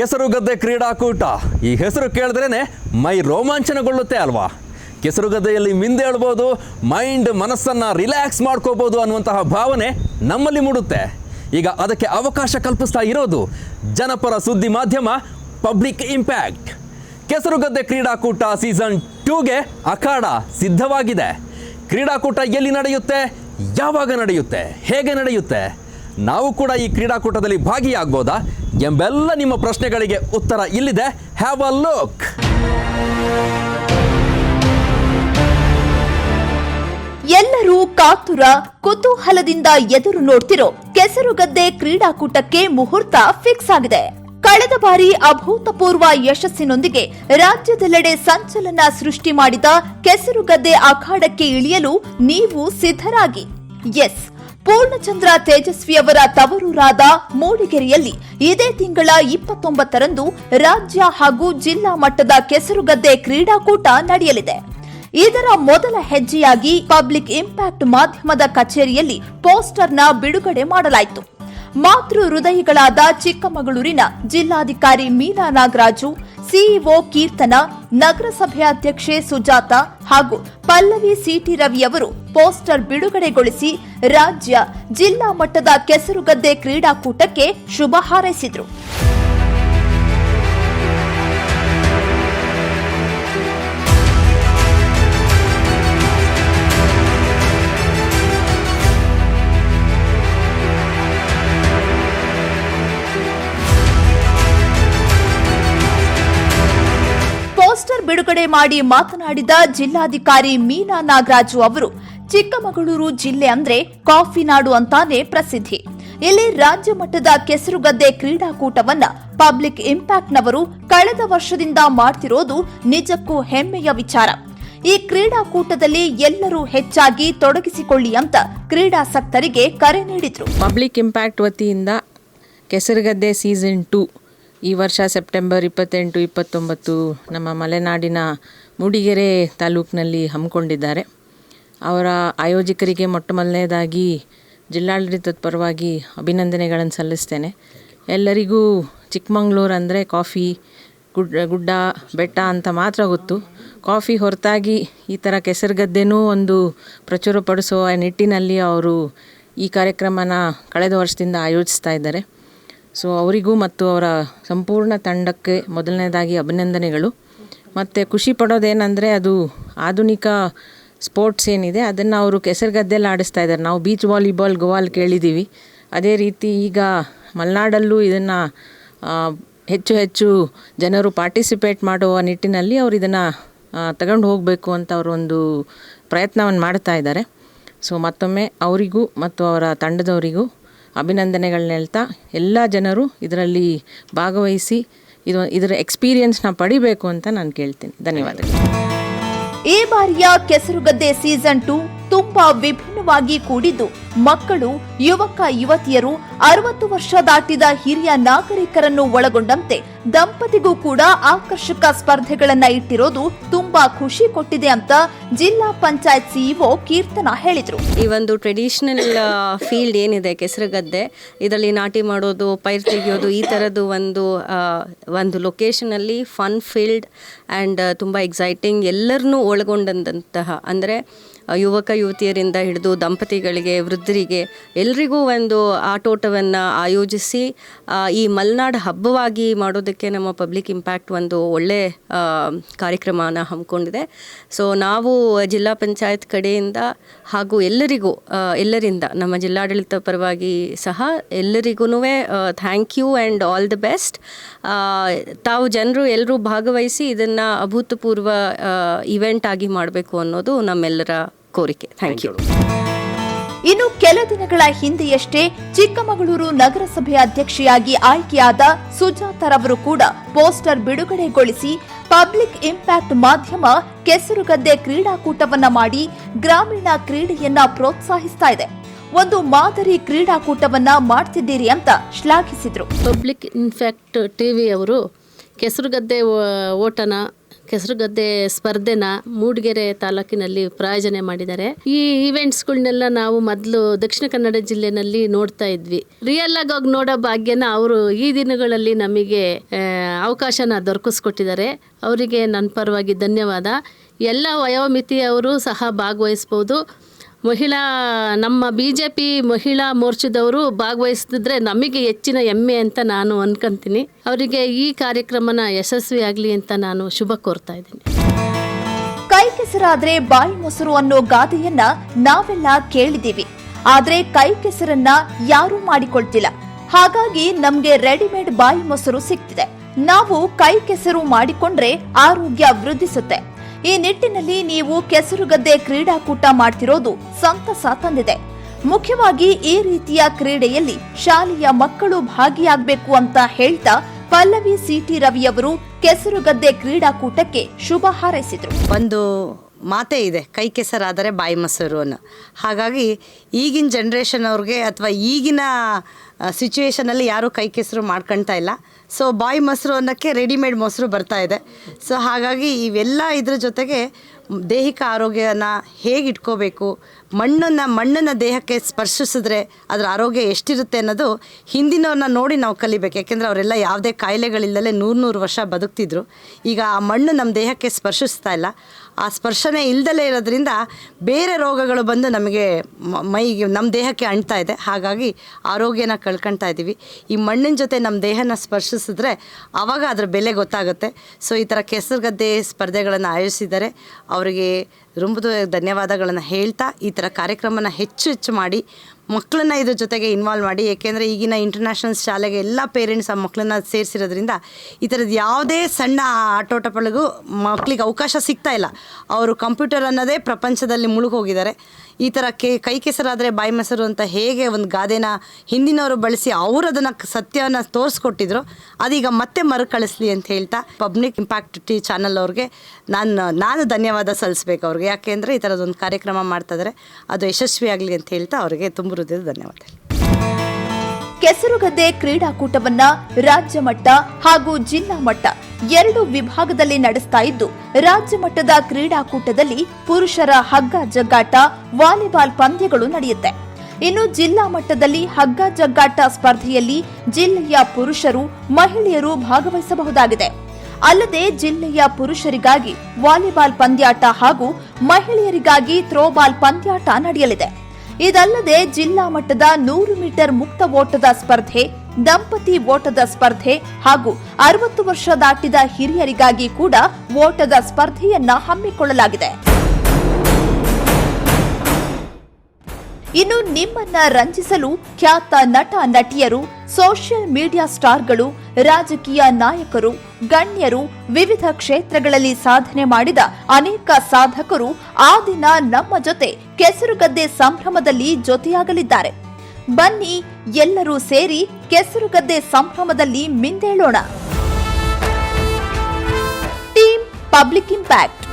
ಕೆಸರುಗದ್ದೆ ಕ್ರೀಡಾಕೂಟ. ಈ ಹೆಸರು ಕೇಳಿದ್ರೇ ಮೈ ರೋಮಾಂಚನಗೊಳ್ಳುತ್ತೆ ಅಲ್ವಾ? ಕೆಸರುಗದ್ದೆಯಲ್ಲಿ ಮಿಂದೇಳ್ಬೋದು ಮೈಂಡ್ ಮನಸ್ಸನ್ನು ರಿಲ್ಯಾಕ್ಸ್ ಮಾಡ್ಕೋಬೋದು ಅನ್ನುವಂತಹ ಭಾವನೆ ನಮ್ಮಲ್ಲಿ ಮೂಡುತ್ತೆ. ಈಗ ಅದಕ್ಕೆ ಅವಕಾಶ ಕಲ್ಪಿಸ್ತಾ ಇರೋದು ಜನಪರ ಸುದ್ದಿ ಮಾಧ್ಯಮ ಪಬ್ಲಿಕ್ ಇಂಪ್ಯಾಕ್ಟ್. ಕೆಸರುಗದ್ದೆ ಕ್ರೀಡಾಕೂಟ ಸೀಸನ್ ಟೂಗೆ ಅಖಾಡ ಸಿದ್ಧವಾಗಿದೆ. ಕ್ರೀಡಾಕೂಟ ಎಲ್ಲಿ ನಡೆಯುತ್ತೆ? ಯಾವಾಗ ನಡೆಯುತ್ತೆ? ಹೇಗೆ ನಡೆಯುತ್ತೆ? ನಾವು ಕೂಡ ಈ ಕ್ರೀಡಾಕೂಟದಲ್ಲಿ ಭಾಗಿಯಾಗ್ಬೋದಾ? ಎಂಬೆಲ್ಲ ನಿಮ್ಮ ಪ್ರಶ್ನೆಗಳಿಗೆ ಉತ್ತರ ಇಲ್ಲಿದೆ. ಹ್ಯಾವ್ ಅ ಲುಕ್ ಎಲ್ಲರೂ ಕಾತುರ, ಕುತೂಹಲದಿಂದ ಎದುರು ನೋಡ್ತಿರೋ ಕೆಸರುಗದ್ದೆ ಕ್ರೀಡಾಕೂಟಕ್ಕೆ ಮುಹೂರ್ತ ಫಿಕ್ಸ್ ಆಗಿದೆ. ಕಳೆದ ಬಾರಿ ಅಭೂತಪೂರ್ವ ಯಶಸ್ಸಿನೊಂದಿಗೆ ರಾಜ್ಯದೆಲ್ಲೆಡೆ ಸಂಚಲನ ಸೃಷ್ಟಿ ಮಾಡಿದ ಕೆಸರುಗದ್ದೆ ಅಖಾಡಕ್ಕೆ ಇಳಿಯಲು ನೀವು ಸಿದ್ಧರಾಗಿ. ಎಸ್ ಪೂರ್ಣಚಂದ್ರ ತೇಜಸ್ವಿಯವರ ತವರೂರಾದ ಮೂಡಿಗೆರೆಯಲ್ಲಿ ಇದೇ ತಿಂಗಳ ಇಪ್ಪತ್ತೊಂಬತ್ತರಂದು ರಾಜ್ಯ ಹಾಗೂ ಜಿಲ್ಲಾ ಮಟ್ಟದ ಕೆಸರುಗದ್ದೆ ಕ್ರೀಡಾಕೂಟ ನಡೆಯಲಿದೆ. ಇದರ ಮೊದಲ ಹೆಜ್ಜೆಯಾಗಿ ಪಬ್ಲಿಕ್ ಇಂಪ್ಯಾಕ್ಟ್ ಮಾಧ್ಯಮದ ಕಚೇರಿಯಲ್ಲಿ ಪೋಸ್ಟರ್ನ ಬಿಡುಗಡೆ ಮಾಡಲಾಯಿತು. ಮಾತೃ ಹೃದಯಗಳಾದ ಚಿಕ್ಕಮಗಳೂರಿನ ಜಿಲ್ಲಾಧಿಕಾರಿ ಮೀನಾ ನಾಗರಾಜು, ಸಿಇಒ ಕೀರ್ತನ, ನಗರಸಭೆ ಅಧ್ಯಕ್ಷೆ ಸುಜಾತ ಹಾಗೂ ಪಲ್ಲವಿ ಸಿಟಿ ರವಿಯವರು ಪೋಸ್ಟರ್ ಬಿಡುಗಡೆಗೊಳಿಸಿ ರಾಜ್ಯ ಜಿಲ್ಲಾ ಮಟ್ಟದ ಕೆಸರುಗದ್ದೆ ಕ್ರೀಡಾಕೂಟಕ್ಕೆ ಶುಭ ಹಾರೈಸಿದರು. ಬಿಡುಗಡೆ ಮಾಡಿ ಮಾತನಾಡಿದ ಜಿಲ್ಲಾಧಿಕಾರಿ ಮೀನಾ ನಾಗರಾಜು ಅವರು, ಚಿಕ್ಕಮಗಳೂರು ಜಿಲ್ಲೆ ಅಂದ್ರೆ ಕಾಫಿ ನಾಡು ಅಂತಾನೆ ಪ್ರಸಿದ್ಧಿ. ಇಲ್ಲಿ ರಾಜ್ಯ ಮಟ್ಟದ ಕೆಸರುಗದ್ದೆ ಕ್ರೀಡಾಕೂಟವನ್ನ ಪಬ್ಲಿಕ್ ಇಂಪ್ಯಾಕ್ಟ್ನವರು ಕಳೆದ ವರ್ಷದಿಂದ ಮಾಡ್ತಿರೋದು ನಿಜಕ್ಕೂ ಹೆಮ್ಮೆಯ ವಿಚಾರ. ಈ ಕ್ರೀಡಾಕೂಟದಲ್ಲಿ ಎಲ್ಲರೂ ಹೆಚ್ಚಾಗಿ ತೊಡಗಿಸಿಕೊಳ್ಳಿ ಅಂತ ಕ್ರೀಡಾಸಕ್ತರಿಗೆ ಕರೆ ನೀಡಿದ್ರು. ಪಬ್ಲಿಕ್ ಇಂಪ್ಯಾಕ್ಟ್ ವತಿಯಿಂದ ಕೆಸರುಗದ್ದೆ ಸೀಸನ್ ಟು ಈ ವರ್ಷ ಸೆಪ್ಟೆಂಬರ್ ಇಪ್ಪತ್ತೆಂಟು, ಇಪ್ಪತ್ತೊಂಬತ್ತು ನಮ್ಮ ಮಲೆನಾಡಿನ ಮೂಡಿಗೆರೆ ತಾಲೂಕಿನಲ್ಲಿ ಹಮ್ಮಿಕೊಂಡಿದ್ದಾರೆ. ಅವರ ಆಯೋಜಕರಿಗೆ ಮೊಟ್ಟ ಮೊದಲನೇದಾಗಿ ಜಿಲ್ಲಾಡಳಿತದ ಪರವಾಗಿ ಅಭಿನಂದನೆಗಳನ್ನು ಸಲ್ಲಿಸ್ತೇನೆ. ಎಲ್ಲರಿಗೂ ಚಿಕ್ಕಮಂಗ್ಳೂರು ಅಂದರೆ ಕಾಫಿ, ಗುಡ್, ಗುಡ್ಡ, ಬೆಟ್ಟ ಅಂತ ಮಾತ್ರ ಗೊತ್ತು. ಕಾಫಿ ಹೊರತಾಗಿ ಈ ಥರ ಕೆಸರುಗದ್ದೆನೂ ಒಂದು ಪ್ರಚುರಪಡಿಸುವ ನಿಟ್ಟಿನಲ್ಲಿ ಅವರು ಈ ಕಾರ್ಯಕ್ರಮನ ಕಳೆದ ವರ್ಷದಿಂದ ಆಯೋಜಿಸ್ತಾ ಇದ್ದಾರೆ. ಸೊ ಅವರಿಗೂ ಮತ್ತು ಅವರ ಸಂಪೂರ್ಣ ತಂಡಕ್ಕೆ ಮೊದಲನೇದಾಗಿ ಅಭಿನಂದನೆಗಳು. ಮತ್ತು ಖುಷಿ ಪಡೋದೇನೆಂದರೆ ಅದು ಆಧುನಿಕ ಸ್ಪೋರ್ಟ್ಸ್ ಏನಿದೆ, ಅದನ್ನು ಅವರು ಕೆಸರುಗದ್ದೆಲ್ಲ ಆಡಿಸ್ತಾ ಇದ್ದಾರೆ. ನಾವು ಬೀಚ್ ವಾಲಿಬಾಲ್ ಗೋವಾಲ್ ಕೇಳಿದ್ದೀವಿ ಅದೇ ರೀತಿ ಈಗ ಮಲೆನಾಡಲ್ಲೂ ಇದನ್ನು ಹೆಚ್ಚು ಹೆಚ್ಚು ಜನರು ಪಾರ್ಟಿಸಿಪೇಟ್ ಮಾಡುವ ನಿಟ್ಟಿನಲ್ಲಿ ಅವರು ಇದನ್ನು ತಗೊಂಡು ಹೋಗಬೇಕು ಅಂತ ಅವರು ಒಂದು ಪ್ರಯತ್ನವನ್ನು ಮಾಡ್ತಾ ಇದ್ದಾರೆ. ಸೊ ಮತ್ತೊಮ್ಮೆ ಅವರಿಗೂ ಮತ್ತು ಅವರ ತಂಡದವರಿಗೂ ಅಭಿನಂದನೆಗಳನ್ನ ಹೇಳ್ತಾ ಎಲ್ಲ ಜನರು ಇದರಲ್ಲಿ ಭಾಗವಹಿಸಿ ಇದು ಇದರ ಎಕ್ಸ್ಪೀರಿಯನ್ಸ್ನ ಪಡಿಬೇಕು ಅಂತ ನಾನು ಕೇಳ್ತೀನಿ. ಧನ್ಯವಾದಗಳು. ಈ ಬಾರಿಯ ಕೆಸರುಗದ್ದೆ ಸೀಸನ್ ಟು ತುಂಬಾ ವಿಭಿನ್ನವಾಗಿ ಕೂಡಿದ್ದು, ಮಕ್ಕಳು, ಯುವಕ, ಯುವತಿಯರು ಅರವತ್ತು ವರ್ಷ ದಾಟಿದ ಹಿರಿಯ ನಾಗರಿಕರನ್ನು ಒಳಗೊಂಡಂತೆ ದಂಪತಿಗೂ ಕೂಡ ಆಕರ್ಷಕ ಸ್ಪರ್ಧೆಗಳನ್ನ ಇಟ್ಟಿರೋದು ತುಂಬಾ ಖುಷಿ ಕೊಟ್ಟಿದೆ ಅಂತ ಜಿಲ್ಲಾ ಪಂಚಾಯತ್ ಸಿಇಒ ಕೀರ್ತನ ಹೇಳಿದರು. ಈ ಒಂದು ಟ್ರೆಡಿಷನಲ್ ಫೀಲ್ಡ್ ಏನಿದೆ, ಕೆಸರುಗದ್ದೆ, ಇದರಲ್ಲಿ ನಾಟಿ ಮಾಡೋದು, ಪೈರ್ ತೆಗೆಯೋದು, ಈ ಥರದ್ದು ಒಂದು ಒಂದು ಒಂದು ಲೊಕೇಶನಲ್ಲಿ ಫನ್ ಫೀಲ್ಡ್ ಆ್ಯಂಡ್ ತುಂಬ ಎಕ್ಸೈಟಿಂಗ್ ಎಲ್ಲರನ್ನೂ ಒಳಗೊಂಡಂತಹ, ಅಂದರೆ ಯುವಕ, ಯುವತಿಯರಿಂದ ಹಿಡಿದು ದಂಪತಿಗಳಿಗೆ, ವೃದ್ಧರಿಗೆ ಎಲ್ರಿಗೂ ಒಂದು ಆಟೋಟವನ್ನು ಆಯೋಜಿಸಿ ಈ ಮಲ್ನಾಡ್ ಹಬ್ಬವಾಗಿ ಮಾಡೋದಕ್ಕೆ ನಮ್ಮ ಪಬ್ಲಿಕ್ ಇಂಪ್ಯಾಕ್ಟ್ ಒಂದು ಒಳ್ಳೆ ಕಾರ್ಯಕ್ರಮನ ಹಮ್ಮಿಕೊಂಡಿದೆ. ಸೊ ನಾವು ಜಿಲ್ಲಾ ಪಂಚಾಯತ್ ಕಡೆಯಿಂದ ಹಾಗೂ ಎಲ್ಲರಿಗೂ ಎಲ್ಲರಿಂದ, ನಮ್ಮ ಜಿಲ್ಲಾಡಳಿತ ಪರವಾಗಿ ಸಹ ಎಲ್ಲರಿಗೂ thank you and all the best ತಾವು ಜನರು ಎಲ್ಲರೂ ಭಾಗವಹಿಸಿ ಇದನ್ನು ಅಭೂತಪೂರ್ವ ಇವೆಂಟ್ ಆಗಿ ಮಾಡಬೇಕು ಅನ್ನೋದು ನಮ್ಮೆಲ್ಲರ ಕೋರಿಕೆ. ಥ್ಯಾಂಕ್ ಯು ಇನ್ನು ಕೆಲ ದಿನಗಳ ಹಿಂದೆಯಷ್ಟೇ ಚಿಕ್ಕಮಗಳೂರು ನಗರಸಭೆ ಅಧ್ಯಕ್ಷೆಯಾಗಿ ಆಯ್ಕೆಯಾದ ಸುಜಾತರವರು ಕೂಡ ಪೋಸ್ಟರ್ ಬಿಡುಗಡೆಗೊಳಿಸಿ ಪಬ್ಲಿಕ್ ಇಂಪ್ಯಾಕ್ಟ್ ಮಾಧ್ಯಮ ಕೆಸರುಗದ್ದೆ ಕ್ರೀಡಾಕೂಟವನ್ನ ಮಾಡಿ ಗ್ರಾಮೀಣ ಕ್ರೀಡೆಯನ್ನ ಪ್ರೋತ್ಸಾಹಿಸ್ತಾ ಇದೆ. ಒಂದು ಮಾದರಿ ಕ್ರೀಡಾಕೂಟವನ್ನ ಮಾಡ್ತಿದ್ದೀರಿ ಅಂತ ಶ್ಲಾಘಿಸಿದ್ರು. ಪಬ್ಲಿಕ್ ಇನ್ಫ್ಯಾಕ್ಟ್ ಟಿವಿ ಅವರು ಕೆಸರುಗದ್ದೆ ಓಟನ ಕೆಸರುಗದ್ದೆ ಸ್ಪರ್ಧೆನ ಮೂಡಿಗೆರೆ ತಾಲೂಕಿನಲ್ಲಿ ಪ್ರಾಯೋಜನೆ ಮಾಡಿದ್ದಾರೆ. ಈ ಈವೆಂಟ್ಸ್ಗಳನ್ನೆಲ್ಲ ನಾವು ಮೊದಲು ದಕ್ಷಿಣ ಕನ್ನಡ ಜಿಲ್ಲೆನಲ್ಲಿ ನೋಡ್ತಾ ಇದ್ವಿ. ರಿಯಲ್ ಆಗಿ ಹೋಗಿ ನೋಡೋ ಭಾಗ್ಯನ ಅವರು ಈ ದಿನಗಳಲ್ಲಿ ನಮಗೆ ಅವಕಾಶನ ದೊರಕಿಸ್ಕೊಟ್ಟಿದ್ದಾರೆ. ಅವರಿಗೆ ನನ್ನ ಪರವಾಗಿ ಧನ್ಯವಾದ. ಎಲ್ಲ ವಯೋಮಿತಿಯವರು ಸಹ ಭಾಗವಹಿಸ್ಬೋದು. ಮಹಿಳಾ, ನಮ್ಮ ಬಿ ಜೆ ಪಿ ಮಹಿಳಾ ಮೋರ್ಚಾದವರು ಭಾಗವಹಿಸಿದ್ರೆ ನಮಗೆ ಹೆಚ್ಚಿನ ಹೆಮ್ಮೆ ಅಂತ ನಾನು ಅನ್ಕೊಂತೀನಿ. ಅವರಿಗೆ ಈ ಕಾರ್ಯಕ್ರಮನ ಯಶಸ್ವಿಯಾಗಲಿ ಅಂತ ನಾನು ಶುಭ ಕೋರ್ತಾ ಇದ್ದೀನಿ. ಕೈ ಕೆಸರಾದ್ರೆ ಬಾಯಿ ಮೊಸರು ಅನ್ನೋ ಗಾದೆಯನ್ನ ನಾವೆಲ್ಲ ಕೇಳಿದ್ದೀವಿ. ಆದ್ರೆ ಕೈ ಕೆಸರನ್ನ ಯಾರೂ ಮಾಡಿಕೊಳ್ತಿಲ್ಲ. ಹಾಗಾಗಿ ನಮ್ಗೆ ರೆಡಿಮೇಡ್ ಬಾಯಿ ಮೊಸರು ಸಿಗ್ತಿದೆ. ನಾವು ಕೈ ಕೆಸರು ಮಾಡಿಕೊಂಡ್ರೆ ಆರೋಗ್ಯ ವೃದ್ಧಿಸುತ್ತೆ. ಈ ನಿಟ್ಟಿನಲ್ಲಿ ನೀವು ಕೆಸರುಗದ್ದೆ ಕ್ರೀಡಾಕೂಟ ಮಾಡ್ತಿರೋದು ಸಂತಸ ತಂದಿದೆ. ಮುಖ್ಯವಾಗಿ ಈ ರೀತಿಯ ಕ್ರೀಡೆಯಲ್ಲಿ ಶಾಲೆಯ ಮಕ್ಕಳು ಭಾಗಿಯಾಗಬೇಕು ಅಂತ ಹೇಳ್ತಾ ಪಲ್ಲವಿ ಸಿಟಿ ರವಿಯವರು ಕೆಸರುಗದ್ದೆ ಕ್ರೀಡಾಕೂಟಕ್ಕೆ ಶುಭ ಹಾರೈಸಿದರು. ಒಂದು ಮಾತೇ ಇದೆ, ಕೈ ಕೆಸರಾದರೆ ಬಾಯಿ ಮೊಸರು ಅನ್ನೋ. ಹಾಗಾಗಿ ಈಗಿನ ಜನ್ರೇಷನ್ ಅವ್ರಿಗೆ ಅಥವಾ ಈಗಿನ ಸಿಚುವೇಶನಲ್ಲಿ ಯಾರೂ ಕೈ ಕೆಸರು ಮಾಡ್ಕೊಳ್ತಾ ಇಲ್ಲ. ಸೊ ಬಾಯಿ ಮೊಸರು ಅನ್ನೋಕ್ಕೆ ರೆಡಿಮೇಡ್ ಮೊಸರು ಬರ್ತಾ ಇದೆ. ಸೊ ಹಾಗಾಗಿ ಇವೆಲ್ಲ ಇದ್ರ ಜೊತೆಗೆ ದೈಹಿಕ ಆರೋಗ್ಯನ ಹೇಗೆ ಇಟ್ಕೋಬೇಕು, ಮಣ್ಣನ್ನು ಮಣ್ಣನ್ನು ದೇಹಕ್ಕೆ ಸ್ಪರ್ಶಿಸಿದ್ರೆ ಅದರ ಆರೋಗ್ಯ ಎಷ್ಟಿರುತ್ತೆ ಅನ್ನೋದು ಹಿಂದಿನವ್ರನ್ನ ನೋಡಿ ನಾವು ಕಲಿಬೇಕು. ಯಾಕೆಂದರೆ ಅವರೆಲ್ಲ ಯಾವುದೇ ಕಾಯಿಲೆಗಳಿಲ್ಲದೆ ನೂರು ನೂರು ವರ್ಷ ಬದುಕ್ತಿದ್ರು. ಈಗ ಆ ಮಣ್ಣು ನಮ್ಮ ದೇಹಕ್ಕೆ ಸ್ಪರ್ಶಿಸ್ತಾ ಇಲ್ಲ. ಆ ಸ್ಪರ್ಶನೇ ಇಲ್ದಲೇ ಇರೋದ್ರಿಂದ ಬೇರೆ ರೋಗಗಳು ಬಂದು ನಮಗೆ ಮೈಗೆ ನಮ್ಮ ದೇಹಕ್ಕೆ ಅಂಟ್ತಾ ಇದೆ. ಹಾಗಾಗಿ ಆರೋಗ್ಯನ ಕಳ್ಕೊಳ್ತಾ ಇದ್ದೀವಿ. ಈ ಮಣ್ಣಿನ ಜೊತೆ ನಮ್ಮ ದೇಹನ ಸ್ಪರ್ಶಿಸಿದ್ರೆ ಆವಾಗ ಅದರ ಬೆಲೆ ಗೊತ್ತಾಗುತ್ತೆ. ಸೊ ಈ ಥರ ಕೆಸರುಗದ್ದೆ ಸ್ಪರ್ಧೆಗಳನ್ನು ಆಯೋಜಿಸಿದ್ದಾರೆ. ಅವರಿಗೆ ರುಂಬುದು ಧನ್ಯವಾದಗಳನ್ನು ಹೇಳ್ತಾ ಈ ಥರ ಕಾರ್ಯಕ್ರಮನ ಹೆಚ್ಚು ಹೆಚ್ಚು ಮಾಡಿ ಮಕ್ಕಳನ್ನ ಇದ್ರ ಜೊತೆಗೆ ಇನ್ವಾಲ್ವ್ ಮಾಡಿ, ಏಕೆಂದರೆ ಈಗಿನ ಇಂಟರ್ನ್ಯಾಷನಲ್ ಶಾಲೆಗೆ ಎಲ್ಲ ಪೇರೆಂಟ್ಸ್ ಆ ಮಕ್ಕಳನ್ನ ಸೇರಿಸಿರೋದ್ರಿಂದ ಈ ಥರದ್ದು ಯಾವುದೇ ಸಣ್ಣ ಆಟೋಟಗಳಿಗೂ ಮಕ್ಕಳಿಗೆ ಅವಕಾಶ ಸಿಗ್ತಾ ಇಲ್ಲ. ಅವರು ಕಂಪ್ಯೂಟರ್ ಅನ್ನೋದೇ ಪ್ರಪಂಚದಲ್ಲಿ ಮುಳುಗೋಗಿದ್ದಾರೆ ಈ ಥರ ಕೆ, ಕೈ ಕೆಸರಾದರೆ ಬಾಯಿ ಮೊಸರು ಅಂತ ಹೇಗೆ ಒಂದು ಗಾದೆನ ಹಿಂದಿನವರು ಬಳಸಿ ಅವರು ಅದನ್ನು ಸತ್ಯವನ್ನು ತೋರಿಸ್ಕೊಟ್ಟಿದ್ರು. ಅದೀಗ ಮತ್ತೆ ಮರುಕಳಿಸ್ಲಿ ಅಂತ ಹೇಳ್ತಾ ಪಬ್ಲಿಕ್ ಇಂಪ್ಯಾಕ್ಟ್ ಟಿ ಚಾನಲ್ ಅವ್ರಿಗೆ ನಾನು ನಾನು ಧನ್ಯವಾದ ಸಲ್ಲಿಸ್ಬೇಕು ಅವ್ರಿಗೆ. ಯಾಕೆಂದರೆ ಈ ಥರದೊಂದು ಕಾರ್ಯಕ್ರಮ ಮಾಡ್ತಾ ಇದ್ದಾರೆ ಅದು ಯಶಸ್ವಿಯಾಗಲಿ ಅಂತ ಹೇಳ್ತಾ ಅವರಿಗೆ ತುಂಬ ಹೃದಯದ ಧನ್ಯವಾದ. ಕೆಸರುಗದ್ದೆ ಕ್ರೀಡಾಕೂಟವನ್ನ ರಾಜ್ಯ ಮಟ್ಟ ಹಾಗೂ ಜಿಲ್ಲಾ ಮಟ್ಟ ಎರಡು ವಿಭಾಗದಲ್ಲಿ ನಡೆಸ್ತಾ ಇದ್ದು, ರಾಜ್ಯ ಮಟ್ಟದ ಕ್ರೀಡಾಕೂಟದಲ್ಲಿ ಪುರುಷರ ಹಗ್ಗ ಜಗ್ಗಾಟ, ವಾಲಿಬಾಲ್ ಪಂದ್ಯಗಳು ನಡೆಯುತ್ತೆ. ಇನ್ನು ಜಿಲ್ಲಾ ಮಟ್ಟದಲ್ಲಿ ಹಗ್ಗ ಜಗ್ಗಾಟ ಸ್ಪರ್ಧೆಯಲ್ಲಿ ಜಿಲ್ಲೆಯ ಪುರುಷರು, ಮಹಿಳೆಯರು ಭಾಗವಹಿಸಬಹುದಾಗಿದೆ. ಅಲ್ಲದೆ ಜಿಲ್ಲೆಯ ಪುರುಷರಿಗಾಗಿ ವಾಲಿಬಾಲ್ ಪಂದ್ಯಾಟ ಹಾಗೂ ಮಹಿಳೆಯರಿಗಾಗಿ ಥ್ರೋಬಾಲ್ ಪಂದ್ಯಾಟ ನಡೆಯಲಿದೆ. ಇದಲ್ಲದೆ ಜಿಲ್ಲಾ ಮಟ್ಟದ ನೂರು ಮೀಟರ್ ಮುಕ್ತ ಓಟದ ಸ್ಪರ್ಧೆ ದಂಪತಿ ಓಟದ ಸ್ಪರ್ಧೆ ಹಾಗೂ ಅರವತ್ತು ವರ್ಷ ದಾಟಿದ ಹಿರಿಯರಿಗಾಗಿ ಕೂಡ ಓಟದ ಸ್ಪರ್ಧೆಯನ್ನ ಹಮ್ಮಿಕೊಳ್ಳಲಾಗಿದೆ. ಇನ್ನು ನಿಮ್ಮನ್ನ ರಂಜಿಸಲು ಖ್ಯಾತ ನಟ, ನಟಿಯರು, ಸೋಷಿಯಲ್ ಮೀಡಿಯಾ ಸ್ಟಾರ್ಗಳು, ರಾಜಕೀಯ ನಾಯಕರು, ಗಣ್ಯರು ವಿವಿಧ ಕ್ಷೇತ್ರಗಳಲ್ಲಿ ಸಾಧನೆ ಮಾಡಿದ ಅನೇಕ ಸಾಧಕರು ಆ ದಿನ ನಮ್ಮ ಜೊತೆ ಕೆಸರುಗದ್ದೆ ಸಂಭ್ರಮದಲ್ಲಿ ಜೊತೆಯಾಗಲಿದ್ದಾರೆ. ಬನ್ನಿ ಎಲ್ಲರೂ ಸೇರಿ ಕೆಸರುಗದ್ದೆ ಸಂಭ್ರಮದಲ್ಲಿ ಮಿಂದೇಳೋಣ. Team public impact.